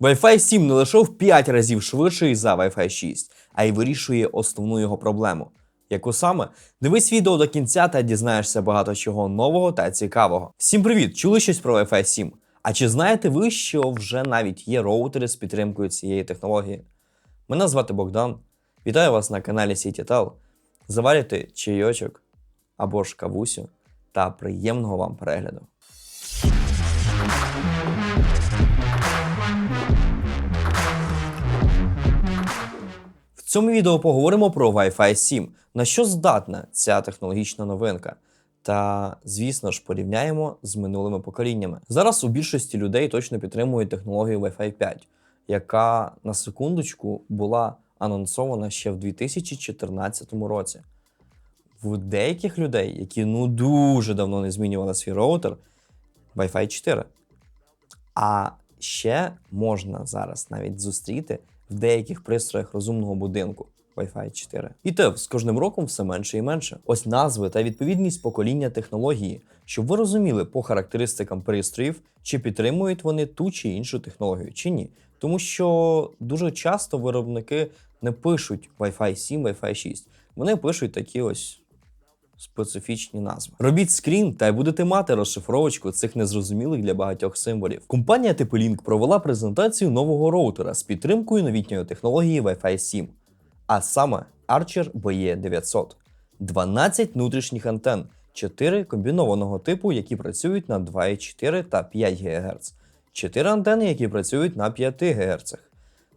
Wi-Fi 7 не лише в 5 разів швидший за Wi-Fi 6, а й вирішує основну його проблему. Яку саме? Дивись відео до кінця та дізнаєшся багато чого нового та цікавого. Всім привіт! Чули щось про Wi-Fi 7? А чи знаєте ви, що вже навіть є роутери з підтримкою цієї технології? Мене звати Богдан. Вітаю вас на каналі CityTel. Заварюйте чайочок або ж кавусю та приємного вам перегляду. Цьому відео поговоримо про Wi-Fi 7, на що здатна ця технологічна новинка. Та, звісно ж, порівняємо з минулими поколіннями. Зараз у більшості людей точно підтримують технологію Wi-Fi 5, яка на секундочку була анонсована ще в 2014 році. В деяких людей, які ну дуже давно не змінювали свій роутер, Wi-Fi 4. А ще можна зараз навіть зустріти в деяких пристроях розумного будинку Wi-Fi 4. І те з кожним роком все менше і менше. Ось назви та відповідність покоління технології, щоб ви розуміли по характеристикам пристроїв, чи підтримують вони ту чи іншу технологію, чи ні. Тому що дуже часто виробники не пишуть Wi-Fi 7, Wi-Fi 6. Вони пишуть такі ось специфічні назви. Робіть скрін та й будете мати розшифровочку цих незрозумілих для багатьох символів. Компанія TP-Link провела презентацію нового роутера з підтримкою новітньої технології Wi-Fi 7, а саме Archer BE 900, 12 внутрішніх антен, 4 комбінованого типу, які працюють на 2,4 та 5 ГГц, 4 антени, які працюють на 5 ГГц,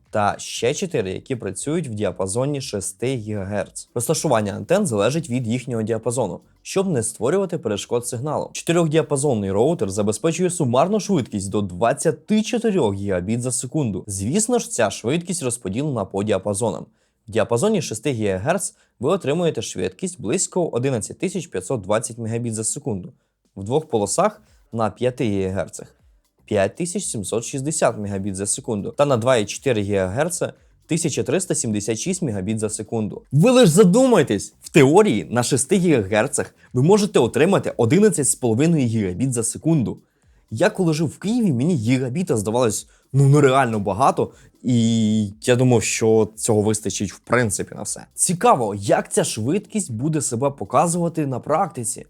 та ще 4, які працюють в діапазоні 6 ГГц. Розташування антен залежить від їхнього діапазону, щоб не створювати перешкод сигналу. Чотирьохдіапазонний роутер забезпечує сумарну швидкість до 24 Гбіт за секунду. Звісно ж, ця швидкість розподілена по діапазонам. В діапазоні 6 ГГц ви отримуєте швидкість близько 11520 Мбіт за секунду, в двох полосах на 5 ГГц 5760 Мбіт за секунду та на 2,4 ГГц 1376 Мбіт за секунду. Ви лиш задумайтесь, в теорії на 6 ГГц ви можете отримати 11,5 Гбіт за секунду. Я коли жив в Києві, мені гігабіта здавалось ну нереально багато, і я думав, що цього вистачить в принципі на все. Цікаво, як ця швидкість буде себе показувати на практиці.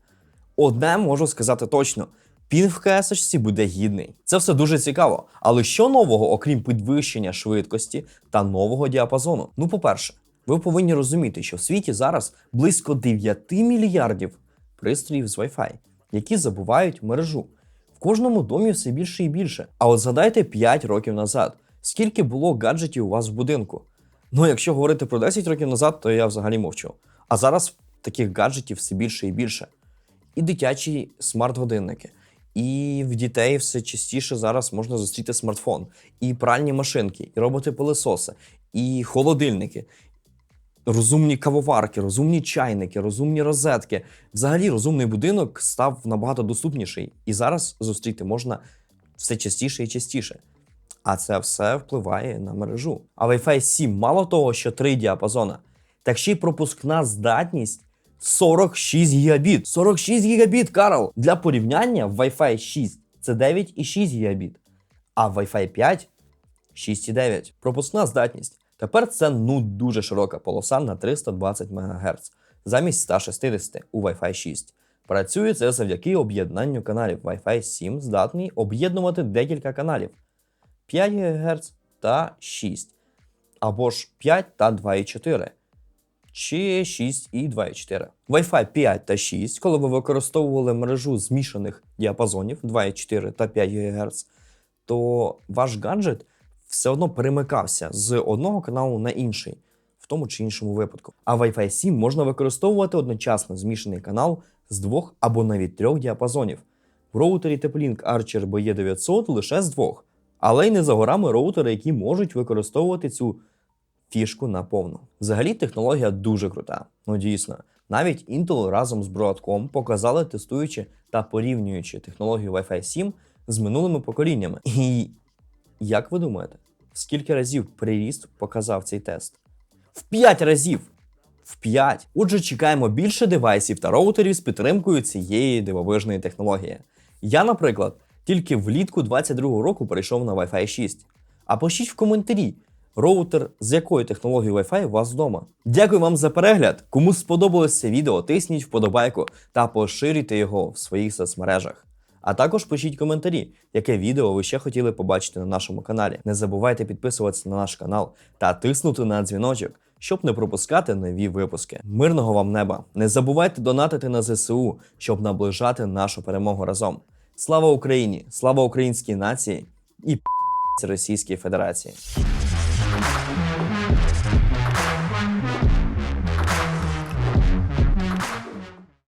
Одне можу сказати точно: пін в КСHC буде гідний. Це все дуже цікаво. Але що нового, окрім підвищення швидкості та нового діапазону? Ну, по-перше, ви повинні розуміти, що в світі зараз близько 9 мільярдів пристроїв з Wi-Fi, які забувають мережу. В кожному домі все більше і більше. А от згадайте 5 років назад, скільки було гаджетів у вас в будинку. Ну, якщо говорити про 10 років назад, то я взагалі мовчу. А зараз таких гаджетів все більше і більше. І дитячі смарт-годинники. І в дітей все частіше зараз можна зустріти смартфон, і пральні машинки, і роботи-пилисоси, і холодильники, розумні кавоварки, розумні чайники, розумні розетки. Взагалі, розумний будинок став набагато доступніший, і зараз зустріти можна все частіше і частіше. А це все впливає на мережу. А Wi-Fi 7 мало того, що три діапазона, так ще й пропускна здатність 46 гігабіт. 46 гігабіт, Карл! Для порівняння Wi-Fi 6 це 9,6 гігабіт, а Wi-Fi 5 6,9. Пропускна здатність. Тепер це ну дуже широка полоса на 320 МГц замість 160 у Wi-Fi 6. Працює це завдяки об'єднанню каналів. Wi-Fi 7 здатний об'єднувати декілька каналів 5 ГГц та 6, або ж 5 та 2,4 чи 6 і 2,4. Wi-Fi 5 та 6, коли ви використовували мережу змішаних діапазонів 2,4 та 5 ГГц, то ваш гаджет все одно перемикався з одного каналу на інший, в тому чи іншому випадку. А Wi-Fi 7 можна використовувати одночасно змішаний канал з двох або навіть трьох діапазонів. В роутері TP-Link Archer BE 900 лише з двох, але й не за горами роутери, які можуть використовувати цю фішку наповну. Взагалі технологія дуже крута. Ну дійсно. Навіть Intel разом з Broadcom показали, тестуючи та порівнюючи технологію Wi-Fi 7 з минулими поколіннями. І як ви думаєте, скільки разів приріст показав цей тест? В 5 разів! В 5! Отже, чекаємо більше девайсів та роутерів з підтримкою цієї дивовижної технології. Я, наприклад, тільки влітку 22-го року перейшов на Wi-Fi 6. А пишіть в коментарі, роутер з якою технологією Wi-Fi у вас вдома. Дякую вам за перегляд. Кому сподобалось це відео, тисніть вподобайку та поширюйте його в своїх соцмережах. А також пишіть коментарі, яке відео ви ще хотіли побачити на нашому каналі. Не забувайте підписуватися на наш канал та тиснути на дзвіночок, щоб не пропускати нові випуски. Мирного вам неба! Не забувайте донатити на ЗСУ, щоб наближати нашу перемогу разом. Слава Україні! Слава українській нації і Російській Федерації! Thank you.